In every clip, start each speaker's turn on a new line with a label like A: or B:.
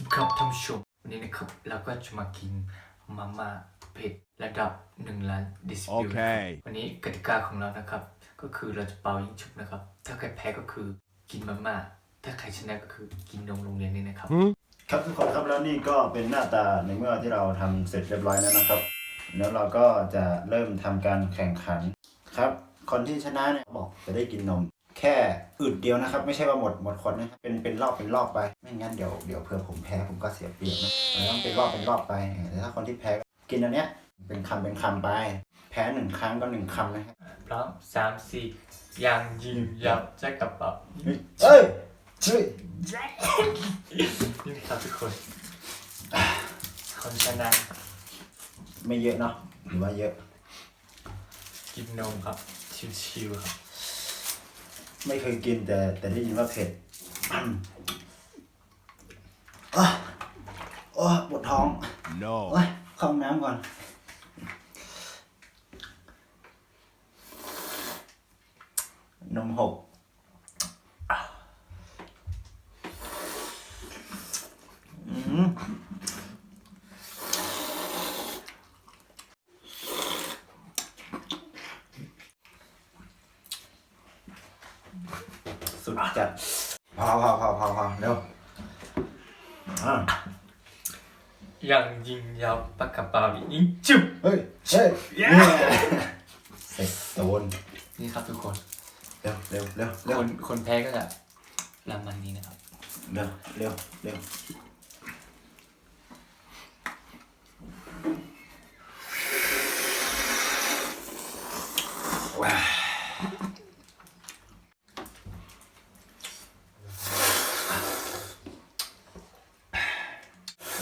A: สวัสดีครับท่านผู้ชมวันนี้นะครับเราก็จะมากินมาม่าเผ็ดระดับหนึ่งล้านดิสบิว
B: Okay.
A: วันนี้กติกาของเรานะครับ ก็คือเราจะเป่ายิงฉุบนะครับ ถ้าใครแพ้ก็คือกินมาม่าถ้าใครชนะก็คือกินนมโรงเรียนนี่นะครับ
C: ครับทุกคนครับแล้วนี่ก็เป็นหน้าตาในเมื่อที่เราทำเสร็จเรียบร้อยแล้วนะครับแล้วเราก็จะเริ่มทำการแข่งขันครับ คนที่ชนะเนี่ยบอกจะได้กินนม แค่อึดเดียวนะครับ ไม่ใช่ว่าหมดหมดคนนะครับเป็นเป็นรอบเป็นรอบไป ไม่งั้นเดี๋ยวเดี๋ยวเผื่อผมแพ้ผมก็เสียเปรียบนะมันต้องเป็นรอบเป็นรอบไปแต่ถ้าคนที่แพ้ก็กินอันเนี้ยเป็นคำเป็นคำไป แพ้หนึ่งครั้งก็หนึ่งคำนะครับ
A: พร้อมสามสี่ยังยิงยับแจ็คกระเป๋า
C: เฮ้ยเฮ้ยเฮ้ย
A: นี่นะครับทุกคนคนชนะ
C: ไม่เยอะเนาะหรือว่าเยอะ
A: กินนมครับ ชิวๆครับ
C: ไม่เคยกินแต่แต่ได้ยินว่าเผ็ดอะโอ้ปวดท้อง
B: No.
C: โอ้ยเข้าห้องน้ำก่อนนมหกอืมสุด จัดพอพอพอพอพอเร็วอ่า
A: ยังยิงยับปากกระเป๋ายิงจุบ
C: เฮ้ยเฮ้ย
A: เย้
C: เสร็จโดน
A: นี่ครับทุกคน
C: เร็วเร็วเร็วเร็
A: คว นคนแพ้ก็จะรำมันนี้นะครับ
C: เร็วเร็วเร็ว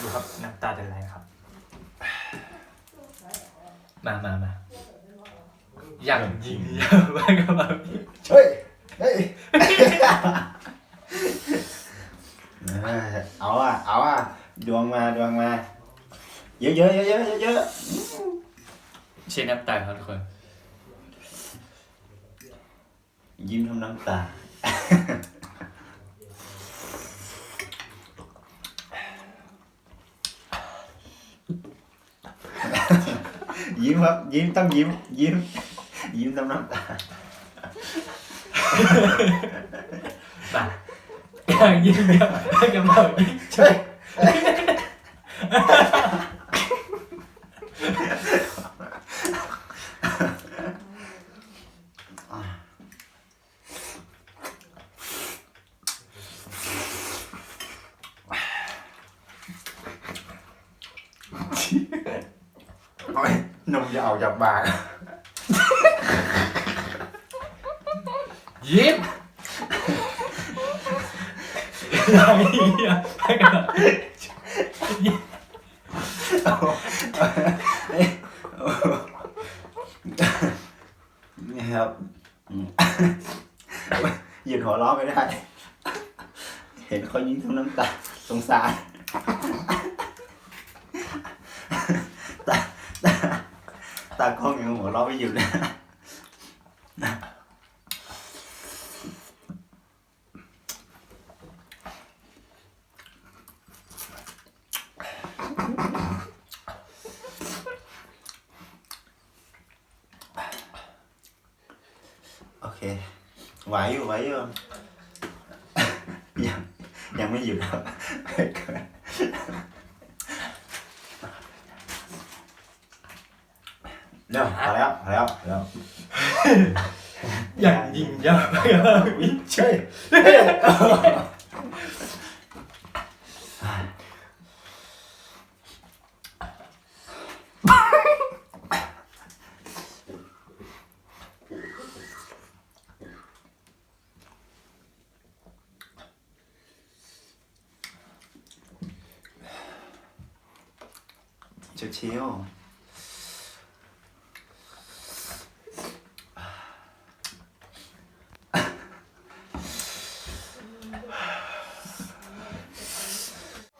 A: ดูครับน้ำตาจะไหลครับ มามามายังยิงยับปากกระเป๋ายิง
C: เฮ้ย เฮ้ย เอาอะ เอาอะ ดวงมา ดวงมา เยอะเยอะเยอะเยอะเยอะ
A: เช็ดน้ำตาครับทุกคน
C: ยิ้มทำน้ำตา ยิ้ มครับ ยิ้มต้องยิ้ม ยิ้ม ยิ้มทำน้ำตา
A: มายังยิงยับปากกระเป๋ายิงจุ
C: เฮ้ย
A: บ
C: โอ้ย นมจะออกจากปาก
A: ยิ้มยังยิงยับปากกระเป๋ายิง
C: นี่ครับอืมหยุดหัวเราะไม่ได้ เห็นเขายิ้มทำน้ำตาสงสารตาตา ตากล้องยังหัวเราะไม่หยุดเลยโอเคไหวอยู่ไหวอยู่ยังยังไม่หยุดครับ เร็วพอแล้วพอแล้วพ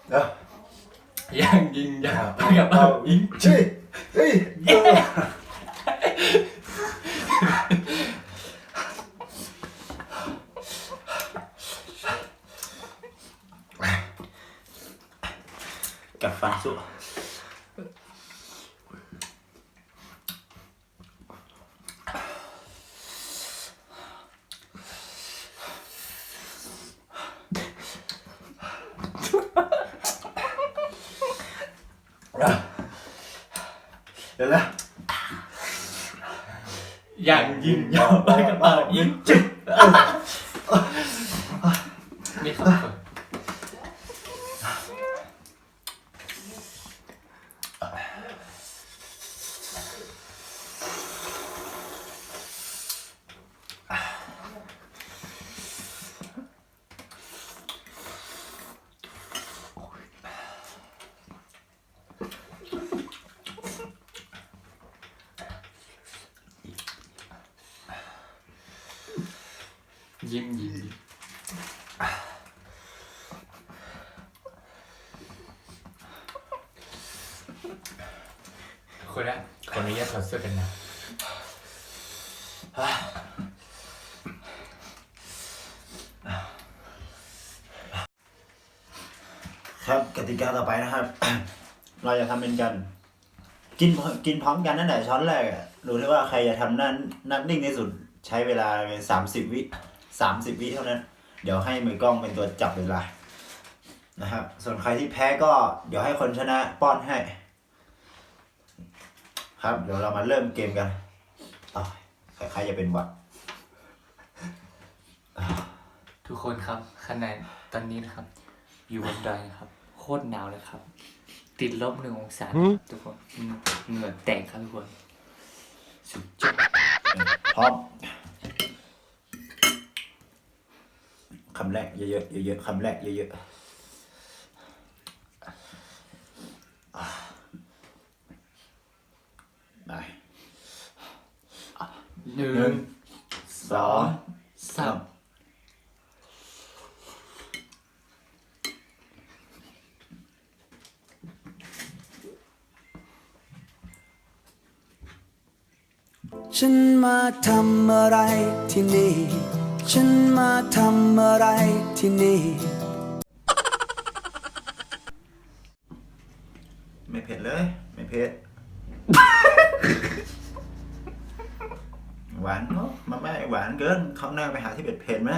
C: อแล้ว
A: ยังยิงยับปากกระเป๋ายิงจุบ
C: เฮ้ยชิวๆเร็ว
A: ยังยิงยับปากกระเป๋ายิงจุบ
C: เฮ้ยเฮ้ย กัดฟันสู้ เดี๋ยวละ
A: อย่างยิงยาวไปกระเป๋ายิงจุดนี่ครับ ยิ้มยิ้มยิ้คนละขออนุญาตถอดเสื้อกันนะ
C: ครับกติกาต่อไปนะครับ เราจะทำเป็นกัน กินกินพร้อมกันนั่นแหละช้อนแรกอะดูที่ว่าใครจะทำนั่นนัดนิ่งที่สุด ใช้เวลาสามสิบวิ สามสิบวิเท่านั้น เดี๋ยวให้มือกล้องเป็นตัวจับเวลานะครับ ส่วนใครที่แพ้ก็เดี๋ยวให้คนชนะป้อนให้ ครับ เดี๋ยวเรามาเริ่มเกมกันอ้าวใครๆจะเป็นหวัด
A: ทุกคนครับคะแนนตอนนี้นะครับ อยู่บนดอยนะครับ โคตรหนาวเลยครับ ติดลบหนึ่งองศาทุกคนเหงื่อแตกครับทุกคน สุดยอด
C: พร้อม คำแรกเยอะๆเยอะๆคำแรกเยอะๆอะไป
A: หนึ่
C: หนึ่
A: ง
C: งสอง
A: สาม
B: ฉันมาทำอะไรที่นี่ ฉันมาทำอะไรที่นี่
C: ไม่เผ็ดเลย ไม่เผ็ด หวานเนาะมันไม่หวานเกินข้างหน้าไปหาที่เผ็ดเผ็ดไหม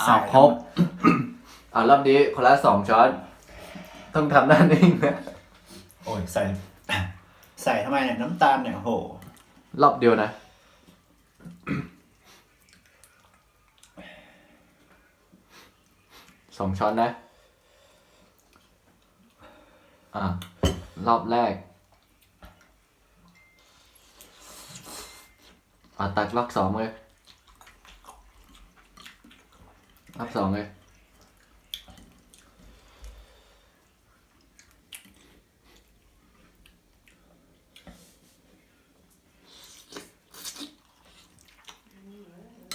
D: อ้าวครบ อ่ารอบนี้คนละสองช้อน ต้องทำหน้านิ่งนะ
C: โอ้ยใส่ ใส่ทำไมเนี่ยน้ำตาลเนี่ยโห
D: รอบเดียวนะ สองช้อนนะ อ่ารอบแรกอ่าตักรอบสองเลยรอบสองเลย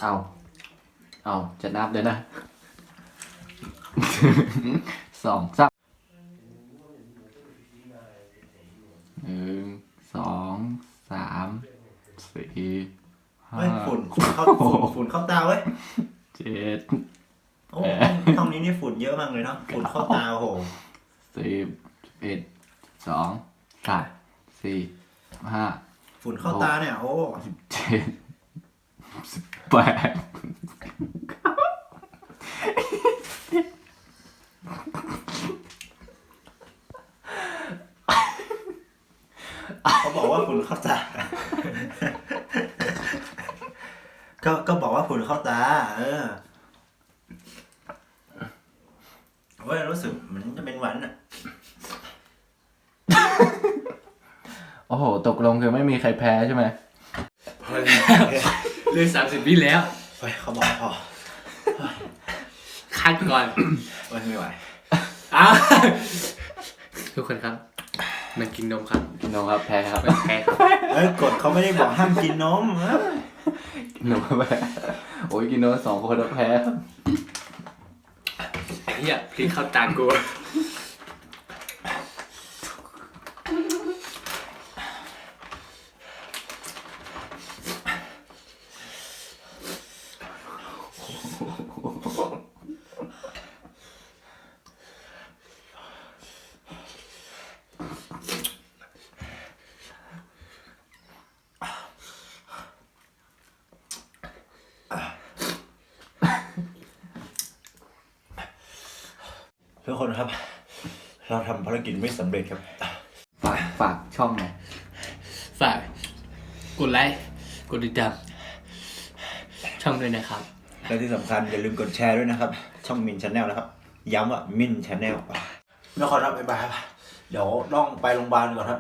D: เอาเอาจะนับเดี๋ยวนะสองสามหนึ่งสองสามสี่ห้า
C: เฮ้ยฝุ่นฝุ่นเข้าฝุ่นฝุ่นเข้าตาเว้ย
D: เจ็ด
C: โอ้ห้องนี้นี่ฝุ่นเยอะมากเลยเนาะฝุ่นเข้าตาโอ้โห
D: สิบเอ็ดสองสามสี่ห้า
C: ฝุ่นเข้าตาเนี่ยโอ้
D: เจ็ดสิบ แปด
C: เขาบอกว่าฝุ่นเข้าตา ก็ก็บอกว่าฝุ่นเข้าตา เออเว้ยรู้สึกเหมือนจะเป็นหวันอะ
D: โอ้โห ตกลงคือไม่มีใครแพ้ใช่ไหม
A: เลยสามสิบวิแล้ว
C: เฮ้ยเขาบอกพอ
A: คัดก่อน
C: เว้ยไม่ไหว
A: อ้าวทุกคนครับ มันกินนมครับ
D: กินนมครับแพ้ครับ
A: มันแพ้ครับ
C: เอ้ยกฎเขาไม่ได้บอกห้ามกินนมเอ้ย
D: กินนมครับแพ้โอ้ยกินนมสองคนแล้วแพ้ครับ
A: ไอ้เหี้ยพลิกเข้าตากู
C: ทุกคนครับ เราทำภารกิจไม่สำเร็จครับ
D: ฝากฝากช่องหน่อย
A: ฝากกดไลค์ กดติดตามช่องด้วยนะครับ
C: และที่สำคัญอย่าลืมกดแชร์ด้วยนะครับ ช่องมินชาแนลนะครับ ย้ำว่ามินชาแนลทุกคนครับบ๊ายบายครับเดี๋ยวต้องไปโรงพยาบาลก่อนครับ